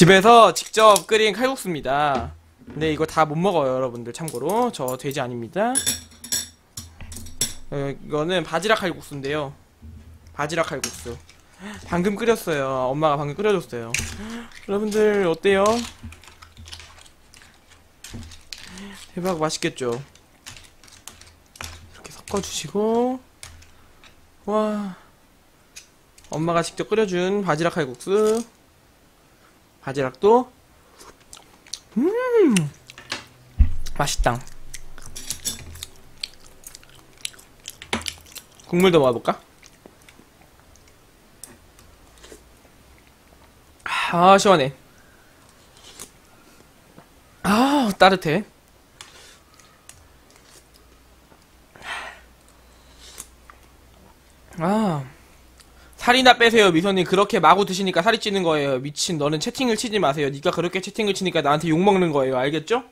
집에서 직접 끓인 칼국수입니다. 근데 이거 다 못 먹어요, 여러분들. 참고로. 저 돼지 아닙니다. 어, 이거는 바지락 칼국수인데요. 바지락 칼국수. 방금 끓였어요. 엄마가 방금 끓여줬어요. 여러분들, 어때요? 대박, 맛있겠죠? 이렇게 섞어주시고, 와. 엄마가 직접 끓여준 바지락 칼국수. 바지락도 음 맛있다. 국물도 먹어볼까? 아 시원해. 아 따뜻해. 아. 살이나 빼세요 미선님 그렇게 마구 드시니까 살이 찌는 거예요 미친 너는 채팅을 치지 마세요 니가 그렇게 채팅을 치니까 나한테 욕먹는 거예요 알겠죠?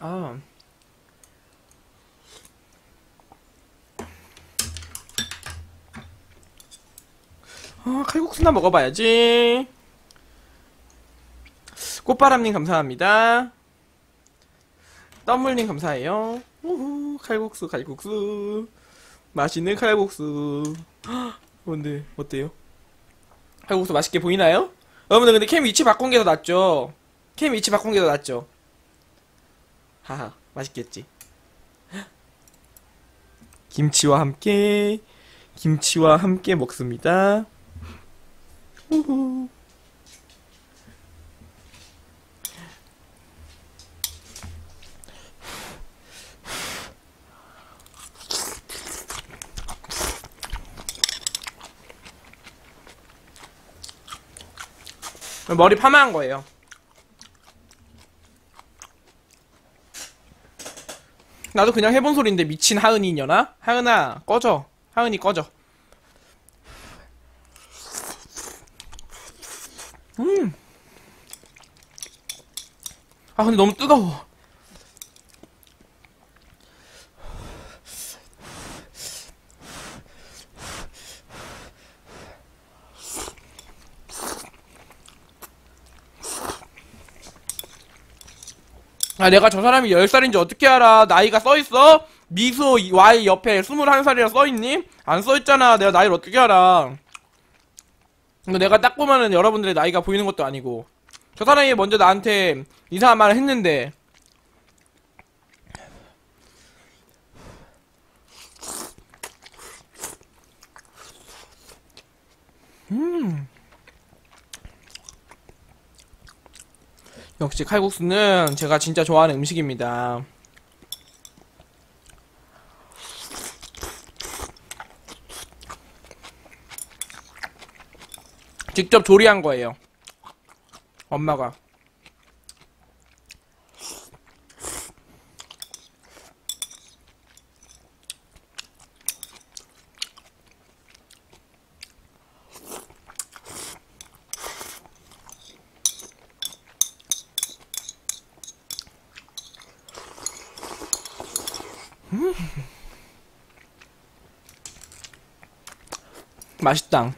아 아, 칼국수나 먹어봐야지. 꽃바람님 감사합니다. 떠물님 감사해요. 우후, 칼국수, 칼국수. 맛있는 칼국수. 헉, 뭔데, 어때요? 칼국수 맛있게 보이나요? 여러분들 근데 캠 위치 바꾼 게 더 낫죠? 캠 위치 바꾼 게 더 낫죠? 하하, 맛있겠지. 헉. 김치와 함께, 김치와 함께 먹습니다. 우후. 머리 파마한 거예요. 나도 그냥 해본 소리인데 미친 하은이녀나? 하은아 꺼져. 하은이 꺼져. 음. 아 근데 너무 뜨거워. 아 내가 저 사람이 10살인지 어떻게 알아? 나이가 써있어? 미소 Y 옆에 21살이라 써있니? 안 써있잖아. 내가 나이를 어떻게 알아? 근데 내가 딱 보면은 여러분들의 나이가 보이는 것도 아니고. 저 사람이 먼저 나한테 이상한 말을 했는데. 음 역시 칼국수는 제가 진짜 좋아하는 음식입니다. 직접 조리한 거예요. 엄마가. 맛있다.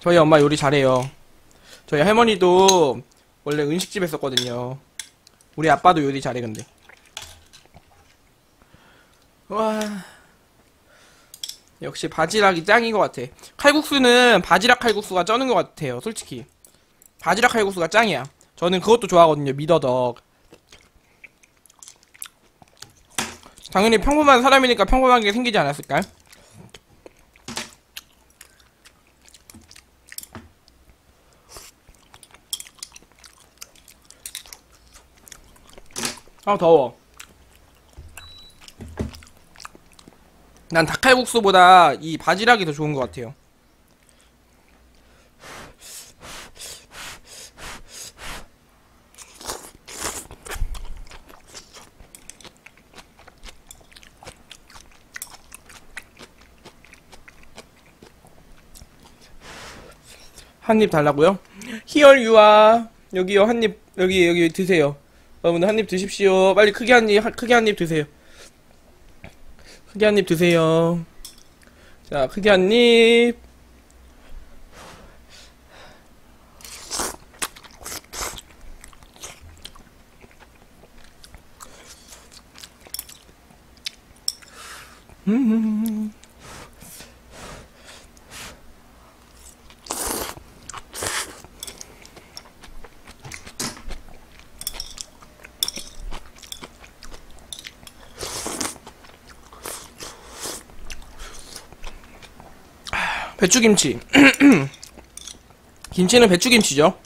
저희 엄마 요리 잘해요. 저희 할머니도 원래 음식집 했었거든요. 우리 아빠도 요리 잘해, 근데. 와. 역시 바지락이 짱인 것 같아. 칼국수는 바지락 칼국수가 쩌는 것 같아요, 솔직히. 바지락 칼국수가 짱이야. 저는 그것도 좋아하거든요, 미더덕. 당연히 평범한 사람이니까 평범한 게 생기지 않았을까요? 아 더워 난 닭칼국수보다 이 바지락이 더 좋은 것 같아요 한 입 달라고요? 히얼 유아 여기요 한 입 여기 여기 드세요. 여러분들 한 입 드십시오. 빨리 크게 한입 크게 한 입 드세요. 크게 한 입 드세요. 자 크게 한입. 음. 음, 음. 배추김치. 김치는 배추김치죠.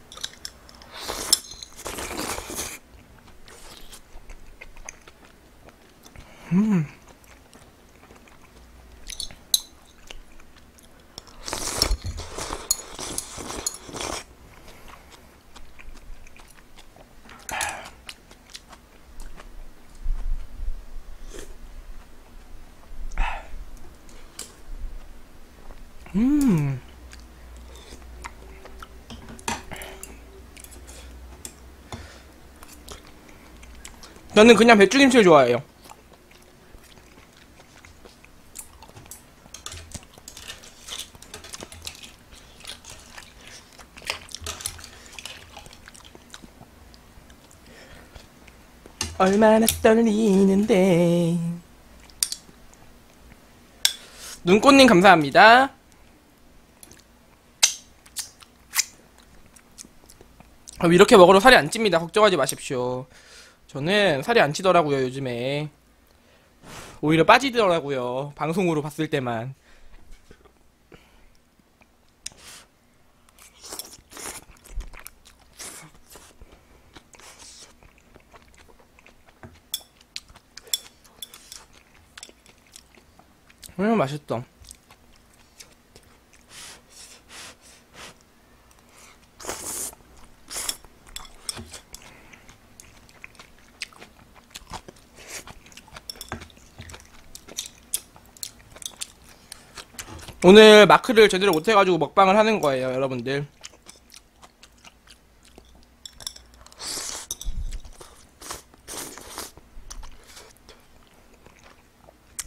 저는 그냥 배추김치를 좋아해요. 얼마나 떨리는데. 눈꽃님 감사합니다. 이렇게 먹어도 살이 안 찝니다. 걱정하지 마십시오. 저는 살이 안 찌더라고요, 요즘에. 오히려 빠지더라고요. 방송으로 봤을 때만. 음, 맛있다. 오늘 마크를 제대로 못해가지고 먹방을 하는 거예요, 여러분들.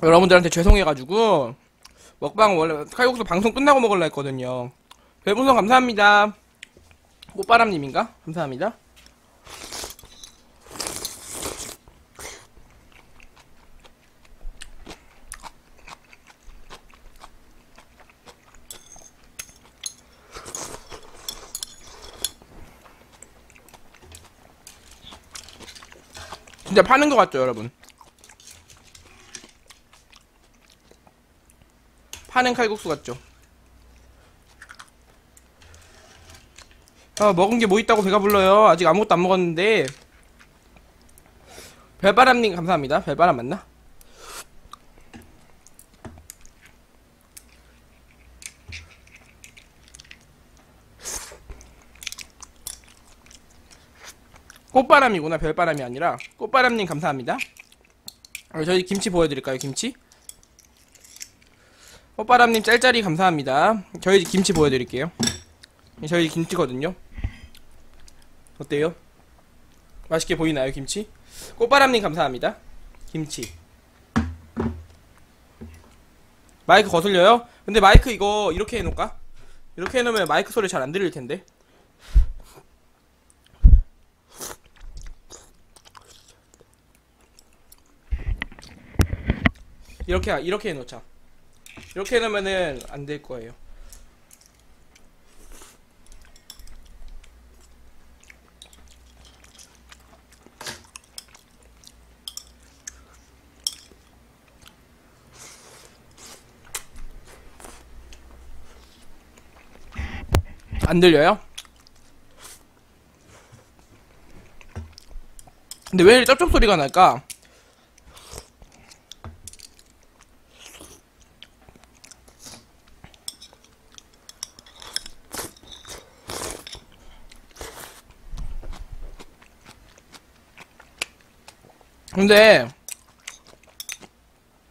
여러분들한테 죄송해가지고 먹방 원래 칼국수 방송 끝나고 먹으려 했거든요. 별풍선 감사합니다. 꽃바람님인가? 감사합니다. 진짜 파는 것 같죠, 여러분? 파는 칼국수 같죠? 아, 먹은 게 뭐 있다고 배가 불러요. 아직 아무것도 안 먹었는데. 별바람님 감사합니다. 별바람 맞나? 꽃바람이구나. 별바람이 아니라. 꽃바람님 감사합니다. 어, 저희 김치 보여드릴까요? 김치? 꽃바람님 짤짤이 감사합니다. 저희 김치 보여드릴게요. 저희 김치거든요. 어때요? 맛있게 보이나요, 김치? 꽃바람님 감사합니다. 김치. 마이크 거슬려요? 근데 마이크 이거 이렇게 해놓을까? 이렇게 해놓으면 마이크 소리 잘 안 들릴 텐데. 이렇게 이렇게 해놓자. 이렇게 해놓으면은 안 될 거예요. 안 들려요? 근데 왜 이렇게 쩝쩝 소리가 날까? 근데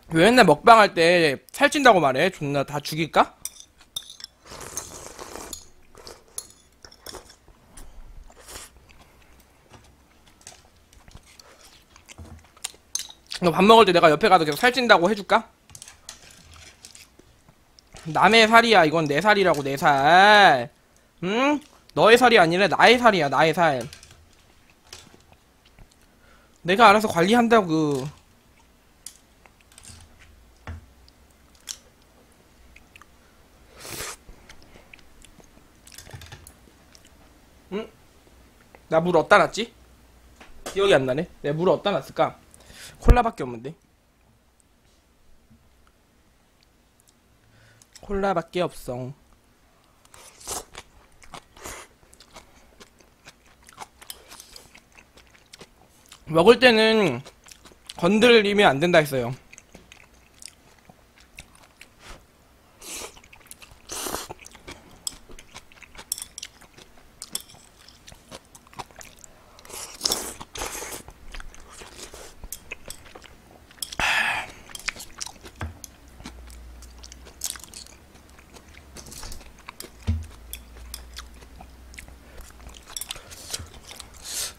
왜 맨날 먹방 할 때 살찐다고 말해? 존나 다 죽일까? 너 밥 먹을 때 내가 옆에 가도 계속 살찐다고 해줄까? 남의 살이야 이건 내 살이라고 내 살 응? 너의 살이 아니라 나의 살이야 나의 살 내가 알아서 관리한다고 응? 나물 어디다 놨지? 기억이 안 나네 내가 물 어디다 놨을까? 콜라밖에 없는데 콜라밖에 없어 먹을 때는 건드리면 안 된다 했어요.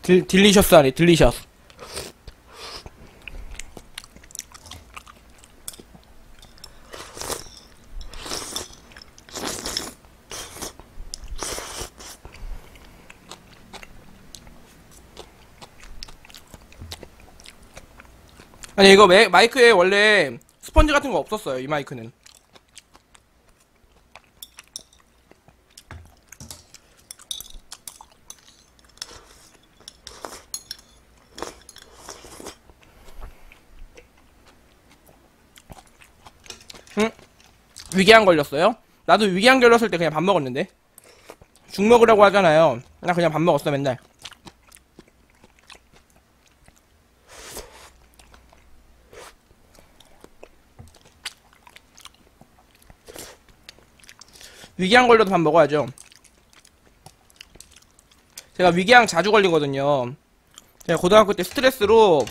딜, 딜리셔스 아니 딜리셔스 아니 이거 매, 마이크에 원래 스펀지 같은 거 없었어요 이 마이크는. 위궤양 걸렸어요? 나도 위궤양 걸렸을 때 그냥 밥 먹었는데. 죽 먹으라고 하잖아요. 나 그냥 밥 먹었어 맨날 위궤양 걸려도 밥 먹어야죠 제가 위궤양 자주 걸리거든요 제가 고등학교 때 스트레스로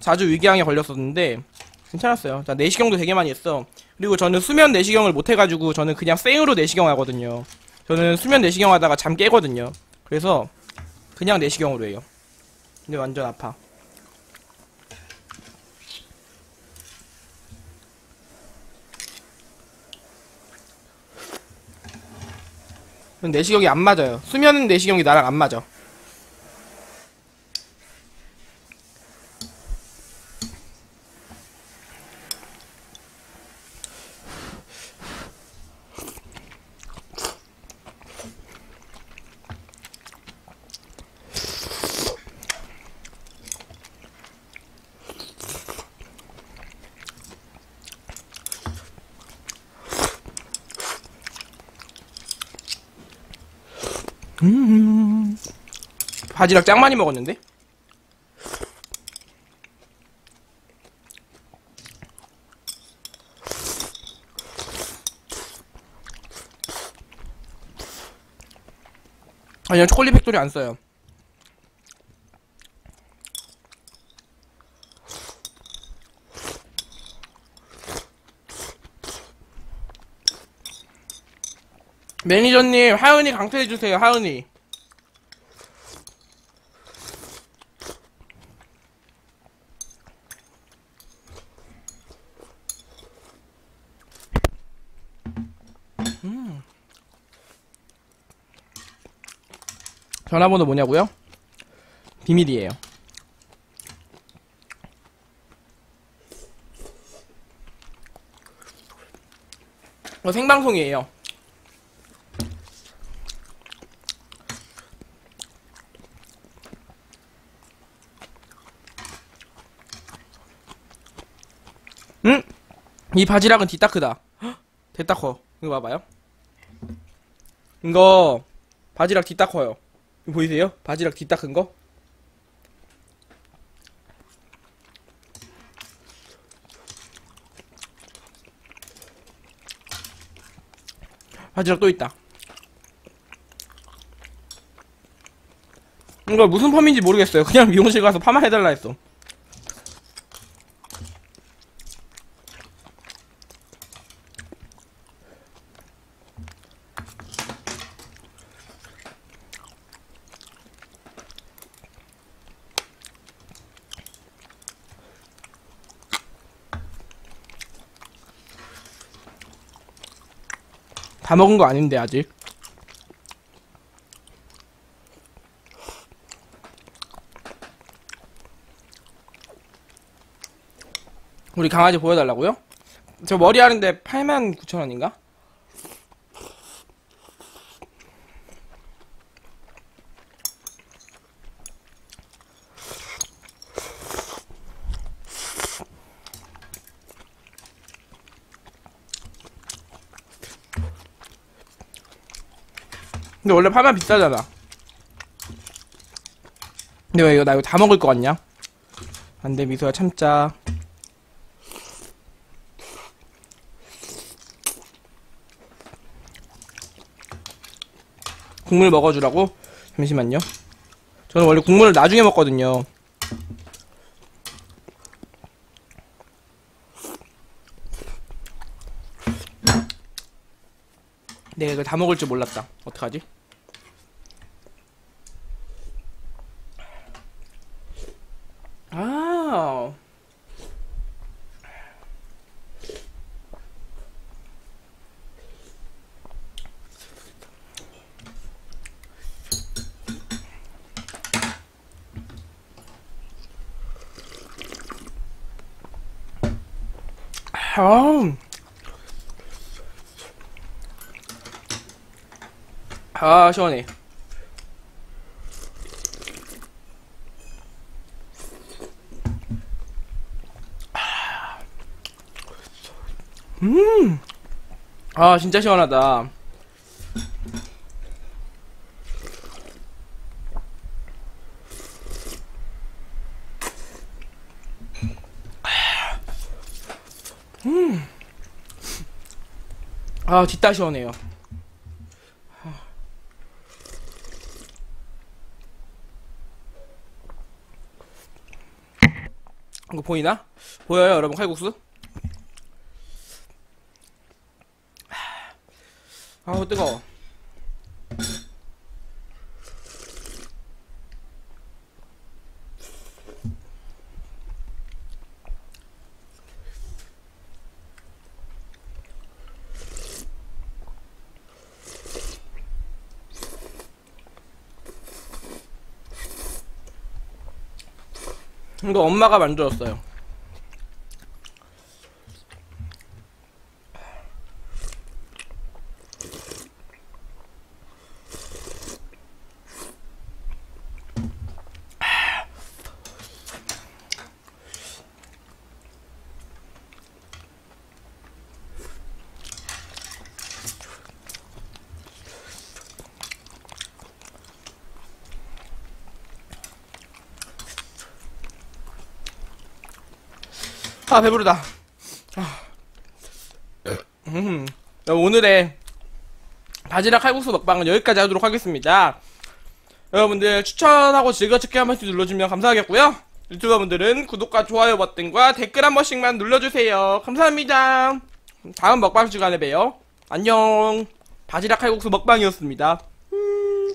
자주 위궤양에 걸렸었는데 괜찮았어요 자 내시경도 되게 많이 했어 그리고 저는 수면 내시경을 못 해가지고 저는 그냥 생으로 내시경 하거든요. 저는 수면 내시경 하다가 잠 깨거든요. 그래서 그냥 내시경으로 해요. 근데 완전 아파. 내시경이 안 맞아요. 수면 내시경이 나랑 안 맞아. 바지락 짱 많이 먹었는데? 아니요 초콜릿 팩토리 안 써요 매니저님 하은이 강퇴해주세요 하은이 전화번호 뭐냐고요? 비밀이에요. 어, 생방송이에요. 응? 이 바지락은 뒤따크다. 헉, 됐다 커. 이거 봐봐요. 이거 바지락 뒤따 커요. 이거 보이세요? 바지락 뒤닦은 거? 바지락 또 있다. 이거 무슨 펌인지 모르겠어요. 그냥 미용실 가서 파마 해달라 했어. 다 먹은 거 아닌데 아직. 우리 강아지 보여달라고요? 저 머리 하는데 89,000원인가? 근데 원래 파면 비싸잖아. 근데 왜 이거 나 이거 다 먹을 것 같냐? 안 돼, 미소야, 참자. 국물 먹어주라고? 잠시만요. 저는 원래 국물을 나중에 먹거든요. 내가 이거 다 먹을 줄 몰랐다. 어떡하지? 아. 아. 아, 시원해. 음. 아, 진짜 시원하다. 음. 아, 진짜 시원해요. 이거 보이나? 보여요, 여러분, 칼국수? 아우, 뜨거워. 이거 엄마가 만들었어요. 아 배부르다. 아. 음. 오늘의 바지락 칼국수 먹방은 여기까지 하도록 하겠습니다. 여러분들 추천하고 즐겨찾기 한 번씩 눌러주면 감사하겠고요. 유튜버분들은 구독과 좋아요 버튼과 댓글 한 번씩만 눌러주세요. 감사합니다. 다음 먹방 시간에 봬요. 안녕. 바지락 칼국수 먹방이었습니다. 음.